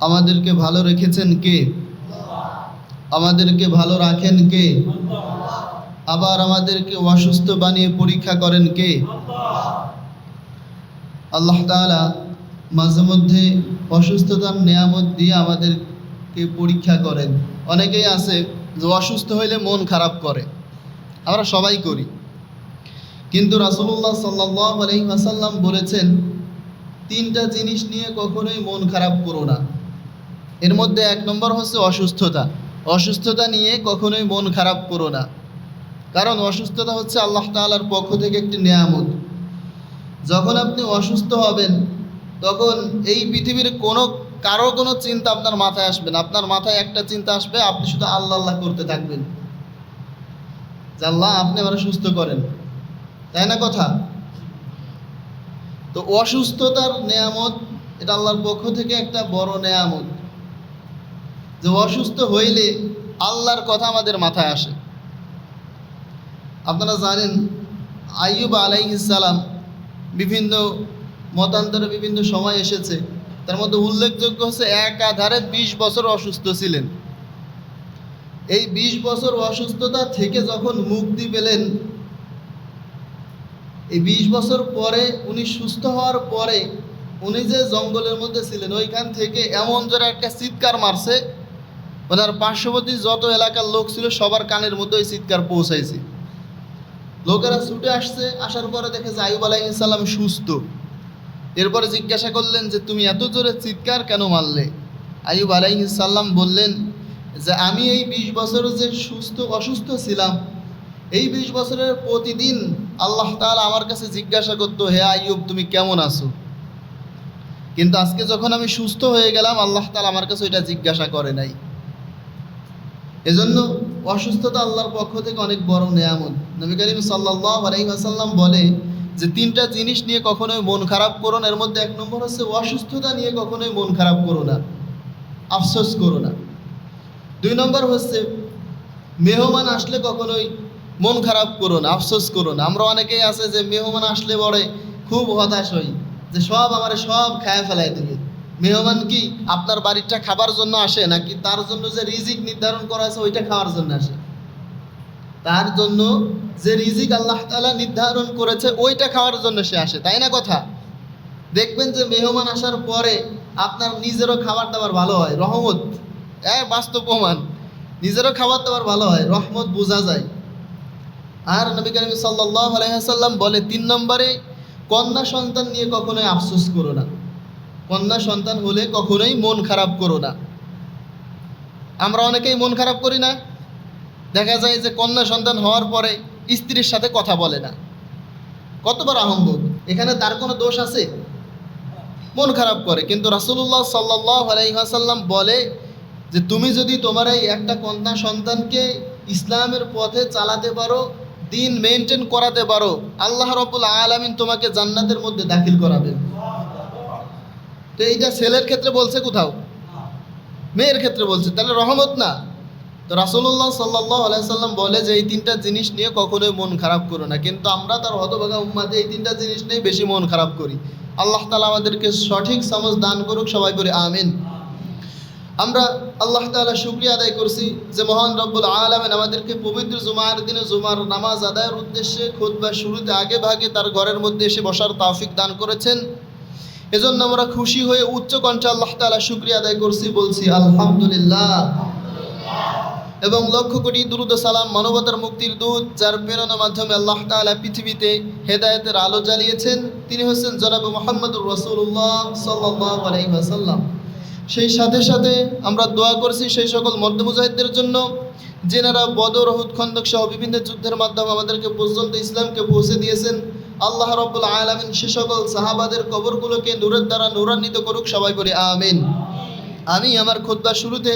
আমাদেরকে ভালো রেখেছেন কে? আমাদেরকে ভালো রাখেন কে? আবার আমাদেরকে অসুস্থ বানিয়ে পরীক্ষা করেন কে? আল্লাহ তাআলা মাঝে মধ্যে অসুস্থতার নেয়ামত দিয়ে আমাদেরকে পরীক্ষা করেন। অনেকেই আছে যে অসুস্থ হইলে মন খারাপ করে। আমরা সবাই করি। কিন্তু রাসূলুল্লাহ সাল্লাল্লাহু আলাইহি ওয়াসাল্লাম বলেছেন, তিনটা জিনিস নিয়ে কখনোই মন খারাপ করো না। এর মধ্যে এক নম্বর হচ্ছে অসুস্থতা। অসুস্থতা নিয়ে কখনোই মন খারাপ করো না। কারণ অসুস্থতা হচ্ছে আল্লাহ তাআলার পক্ষ থেকে একটি নেয়ামত। যখন আপনি অসুস্থ হবেন, তখন এই পৃথিবীর কোনো, কারও কোনো চিন্তা আপনার মাথায় আসবে না। আপনার মাথায় একটা চিন্তা আসবে, আপনি শুধু আল্লাহ আল্লাহ করতে থাকবেন। যে আল্লাহ, আপনি আমার সুস্থ করেন। তাই না কথা? তো অসুস্থতার নেয়ামত, এটা আল্লাহর পক্ষ থেকে একটা বড় নেয়ামত। যে অসুস্থ হইলে আল্লাহর কথা আমাদের মাথায় আসে। আপনারা জানেন, আইয়ুব আলাইহিসালাম বিভিন্ন মতান্তরে বিভিন্ন সময় এসেছে। তার মধ্যে উল্লেখযোগ্য হচ্ছে, একাধারে বিশ বছর অসুস্থ ছিলেন। এই বিশ বছর অসুস্থতা থেকে যখন মুক্তি পেলেন, এই বিশ বছর পরে উনি সুস্থ হওয়ার পরে উনি যে জঙ্গলের মধ্যে ছিলেন, ওইখান থেকে এমন জোরে একটা চিৎকার মারছে ওনার পার্শ্ববর্তী যত এলাকার লোক ছিল সবার কানের মধ্যে ওই চিৎকার পৌঁছাইছে। লোকেরা ছুটে আসছে, আসার পরে দেখে যে আয়ুব আলাইসাল্লাম সুস্থ। এরপরে জিজ্ঞাসা করলেন যে, তুমি এত জোরে চিৎকার কেন মারলে? আয়ুব আলাইসাল্লাম বললেন যে, আমি এই বিশ বছর যে সুস্থ, অসুস্থ ছিলাম, এই বিশ বছরের প্রতিদিন আল্লাহ তাআলা আমার কাছে জিজ্ঞাসা করতো, হে আইয়ুব, তুমি কেমন আছো? কিন্তু আজকে যখন আমি সুস্থ হয়ে গেলাম, আল্লাহ তাআলা আমার কাছে ওইটা জিজ্ঞাসা করে নাই। এজন্য অসুস্থতা আল্লাহর পক্ষ থেকে অনেক বড় নেয়ামত। নবী করিম সাল্লাল্লাহু আলাইহি ওয়াসাল্লাম বলে যে, তিনটা জিনিস নিয়ে কখনোই মন খারাপ করো না। এর মধ্যে এক নম্বর হচ্ছে অসুস্থতা নিয়ে কখনোই মন খারাপ করো না। আফসোস করো না। দুই নম্বর হচ্ছে মেহমান আসলে কখনোই মন খারাপ করো না, আফসোস করো না। আমরা অনেকেই আছে যে, মেহমান আসলে পরে খুব হতাশ হই, যে সব আমার সব খায় ফেলাই দেবে। মেহমান কি আপনার বাড়িটা খাবার জন্য আসে নাকি তার জন্য যে রিজিক নির্ধারণ করা আছে ওইটা খাওয়ার জন্য আসে? তার জন্য যে রিজিক আল্লাহ তালা নির্ধারণ করেছে ওইটা খাওয়ার জন্য সে আসে, তাই না কথা? দেখবেন যে মেহমান আসার পরে আপনার নিজেরও খাবার দাবার ভালো হয়, রহমত। এ, বাস্তব প্রমাণ। নিজেরও খাবার দাবার ভালো হয়, রহমত বোঝা যায়। আর নবী করিম সাল্লাল্লাহু আলাইহি সাল্লাম বলে, তিন নম্বরে কন্যা সন্তান নিয়ে কখনোই আফসোস করো না। কন্যা সন্তান হলে কখনোই মন খারাপ করো না। আমরা অনেকেই মন খারাপ করি না। দেখা যায় যে কন্যা সন্তান হওয়ার পরে স্ত্রীর সাথে কথা বলে না। কতবার আহম্ভব এখানে তার কোনো দোষ আছে? মন খারাপ করে। কিন্তু আলাইহি ওয়াসাল্লাম বলে যে, তুমি যদি তোমার এই একটা কন্যা সন্তানকে ইসলামের পথে চালাতে পারো, দিন মেনটেন করাতে পারো, আল্লাহ রব্বুল আলামিন তোমাকে জান্নাতের মধ্যে দাখিল করাবে তো এইটা ছেলের ক্ষেত্রে বলছে কোথাও? মেয়ের ক্ষেত্রে বলছে। তাহলে রহমত না? তো রাসূলুল্লাহ সাল্লাল্লাহু আলাইহি সাল্লাম বলে যে, এই তিনটা জিনিস নিয়ে কখনোই মন খারাপ করো না। কিন্তু আমরা তার হতভাগা উম্মাতে এই তিনটা জিনিস নিয়ে বেশি মন খারাপ করি। আল্লাহ তালা আমাদেরকে সঠিক সমজ দান করুক, সবাই করে আমিন। আমরা আল্লাহ তাআলা শুকরিয়া আদায় করছি যে, মহান রব্বুল আলামিন আমাদেরকে পবিত্র জুমার দিনে জুমার নামাজ আদায়ের উদ্দেশ্যে খুতবা শুরুতে আগে ভাগে তার ঘরের মধ্যে এসে বসার তাফিক দান করেছেন। এজন্য আমরা খুশি হয়ে উচ্চ কণ্ঠে আল্লাহ তাআলা শুক্রিয়া আদায় করছি, বলছি আলহামদুলিল্লাহ। এবং লক্ষ কোটি দুরুদ সালাম মানবতার মুক্তির দূত, যার প্রেরণার মাধ্যমে আল্লাহ তাআলা পৃথিবীতে হেদায়েতের আলো জ্বালিয়েছেন, তিনি হচ্ছেন জনাব মোহাম্মদুর রসুল্লাহ ওয়াসাল্লাম। সেই সাথে সাথে আমরা দোয়া করছি সেই সকল মর্দ মুজাহিদদের জন্য, যেনারা বদর হুদ খন্দক সহ বিভিন্ন যুদ্ধের মাধ্যমে আমাদেরকে পর্যন্ত ইসলামকে পৌঁছে দিয়েছেন। আল্লাহ রব্বুল আলমিন সে সকল সাহাবাদের কবরগুলোকে নূরের দ্বারা নূরান্বিত করুক সবাই বলি, আমিন। আমি আমার খুতবা শুরুতে